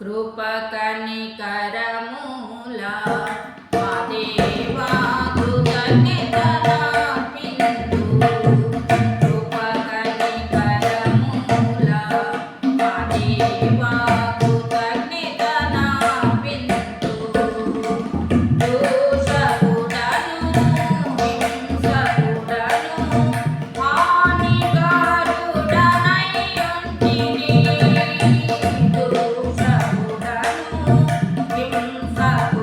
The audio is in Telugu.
కృపకనికరముల మా దేవా Bye.